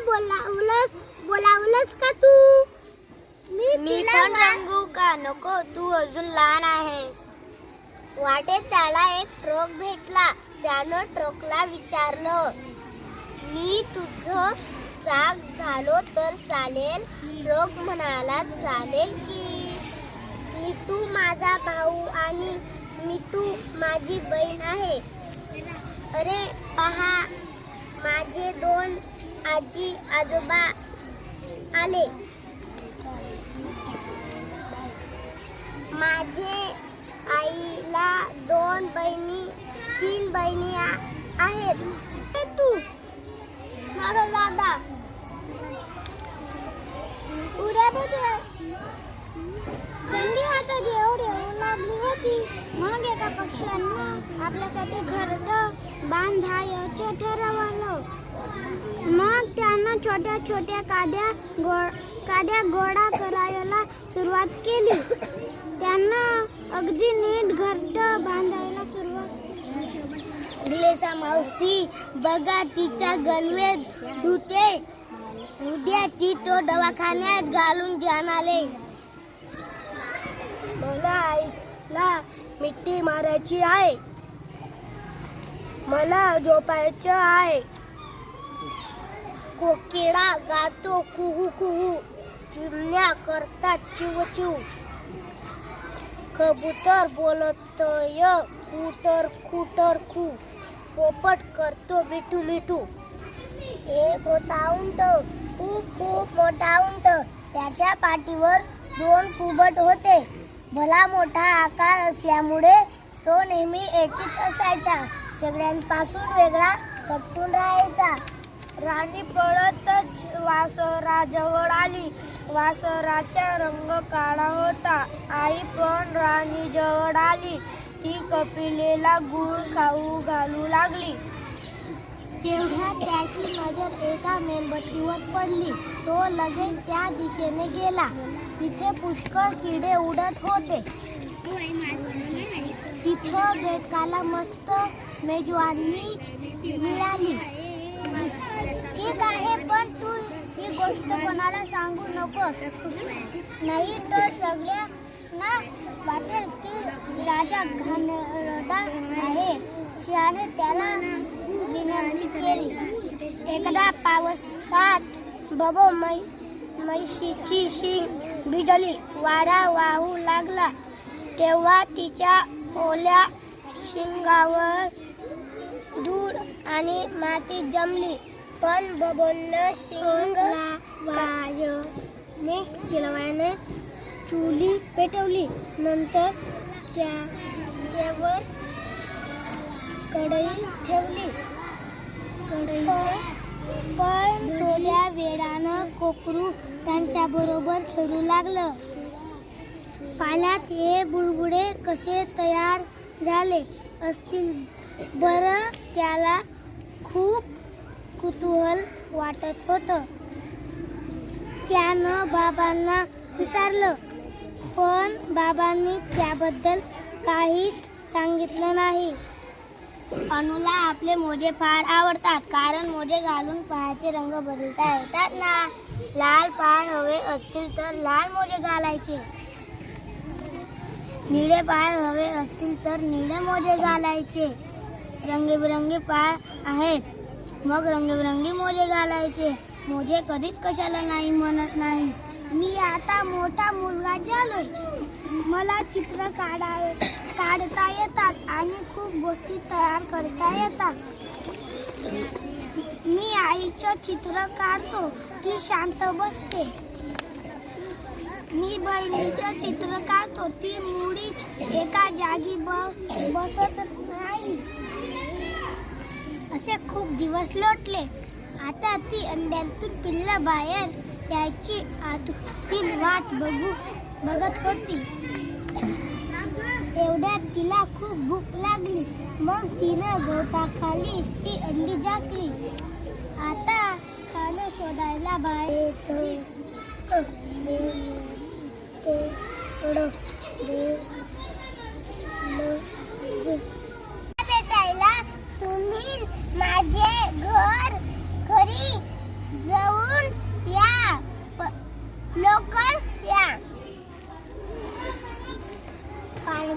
बोलावलंस बोलावलंस का तू? मी मी पण रंगू का? नको तू अजून लहान आहेस. वाटेत त्याला एक ट्रक भेटला. त्यानं ट्रकला विचारलं मी तुझं चाक झालो तर चालेल? ट्रक म्हणाला चालेल की. मी तू माझा भाऊ आणि मी तू माझी बहीण आहे. अरे पहा माझे दोन आजी आजोबा आले. माझे आईला दोन बहिणी तीन बहिणी आहेत. तू माझा दादा. उद्या बघ थंडी हातात एवढी लागली होती. मग एका पक्ष्यांना आपल्यासाठी घरट बांधायचं ठरवलं. मग त्यांना छोट्या छोट्या काड्या गो काड्या गोळा करायला सुरुवात केली. त्यांना अगदी नीट घरट बांधायला सुरुवात बिलेसा मावशी बघा तिच्या गणवेत धुते. उद्या ती तो दवाखान्यात घालून घेऊन आले मला आईला मिट्टी मारायची आहे. मला झोपायचं आहे. कोकिळा गातो कुहू कुहू. चिमण्या करतात चिव चिव. कबूतर बोलतोय कुटर कुटर कू. पोपट करतो मिठू मिठू. एक मोठा उंट. खूप खूप मोठा उंट. त्याच्या पाठीवर दोन कुबट होते. भला मोठा आकार असल्यामुळे तो नेहमी एकटीच असायचा. सगळ्यांपासून वेगळा पटकून राहायचा. राणी पळतच वासराजवळ आली. वासराचा रंग काळा होता. आई पण राणी जवळ आली. ती कपिलेला गुळ खाऊ घालू लागली. तेवढ्या त्याची नजर एका मेणबत्तीवर पडली. तो लगेच त्या दिशेने गेला. तिथे पुष्कळ किडे उडत होते. तिथं बेटकाला मस्त मेजवानी मिळाली. ठीक आहे पण तू ही गोष्ट कोणाला सांगू नकोस. नाही तर सगळ्यांना वाटेल की राजा घाणरडा आहे. शियाने त्याला विनंती केली. एकदा पावसात बबो मै म्हैशीची शिंग भिजली वारा वाहू लागला. तेव्हा तिच्या ओल्या शिंगावर आणि माती जमली. पण बबोनं शिंग वायने शिलवाने चुली पेटवली. नंतर त्या त्यावर कढई ठेवली. कढई पण थोड्या वेळानं कोकरू त्यांच्या बरोबर खेळू लागलं. पाण्यात हे बुडबुडे कसे तयार झाले? असतील बरं त्याला खूप कुतूहल वाटत होतं. त्यानं बाबांना विचारलं पण बाबांनी त्याबद्दल काहीच सांगितलं नाही. अनुला आपले मोजे फार आवडतात कारण मोजे घालून पायाचे रंग बदलता येतात ना. लाल पाय हवे असतील तर लाल मोजे घालायचे. निळे पाय हवे असतील तर निळे मोजे घालायचे. रंगीबिरंगी पाय आहेत. मग रंगीबिरंगी मोजे घालायचे. मोजे कधीच कशाला नाही म्हणत नाही. मी आता मोठा मुलगा झालोय. मला चित्र काढाय काढता येतात आणि खूप गोष्टी तयार करता येतात. मी आईचं चित्र काढतो. ती शांत बसते. मी बहिणीचं चित्र काढतो. ती मुळीच एका जागी ब बसत दिवस लोटले. आता ती अंड्यातून पिल्ला बाहेर यायची आतून वाट बघू बघत होती. एवढ्यात तिला खूप भूक लागली. मग तिनं गवताखाली ती अंडी झाकली. आता खाणं शोधायला बाहेर ते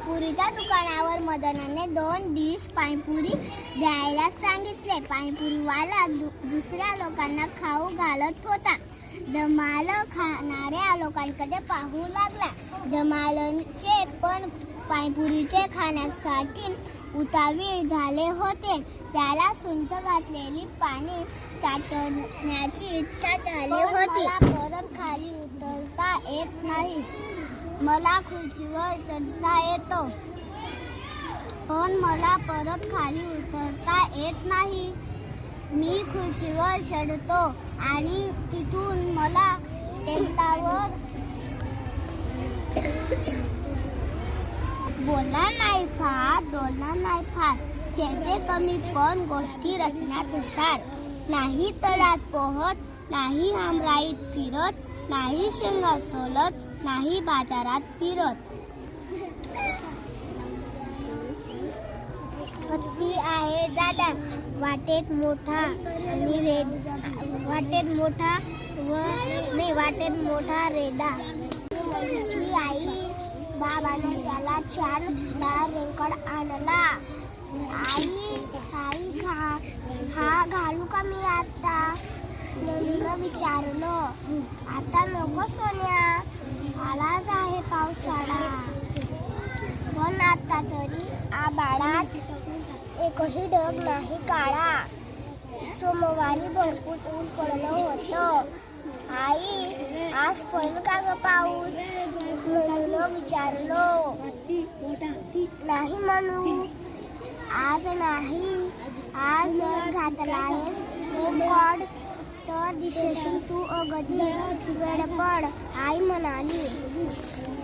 पाणीपुरीच्या दुकानावर मदनाने दोन डिश पाणीपुरी द्यायला सांगितले. पाणीपुरीवाला दु, दुसऱ्या लोकांना खाऊ घालत होता. जमाल खाणाऱ्या लोकांकडे पाहू लागला. जमालचे पण पाणीपुरीचे खाण्यासाठी उतावीळ झाले होते. त्याला सुंठ घातलेली पाणी चाटण्याची इच्छा झाली होती. परत खाली उतरता येत नाही. मला खुर्चीवर चढता येतो. पण मला परत खाली उतरता येत नाही. मी खुर्चीवर चढतो आणि तिथून मला टेबलावर बोला नाही फार डोलणार नाही फार. खेळते कमी पण गोष्टी रचण्यात हुशार. नाही तळात पोहत नाही आमराईत फिरत नाही शेंगा सोलत नाही बाजारात फिरत. हत्ती आहे जाडा वाटेत मोठा आणि रेड वाटेत मोठा व नाही वाटेत मोठा रेडा. आई बाबाने त्याला चार डाळ रेंकड आणला. आई आई घा हा घालू का मी आता? म्हणून विचारलं. आता नको सोन्या. आलाच आहे पावसाळा. पण आता तरी आबाळात एकही ढग नाही काळा सोमवारी भरपूर ऊन पडलं होतं. आई आज पण का ग पाऊस? म्हणून विचारलो. नाही म्हणू. आज नाही. आज जर घातला आहेस रेनकोट तर दिसेशील तू अगदी वेळ पड आई म्हणाली.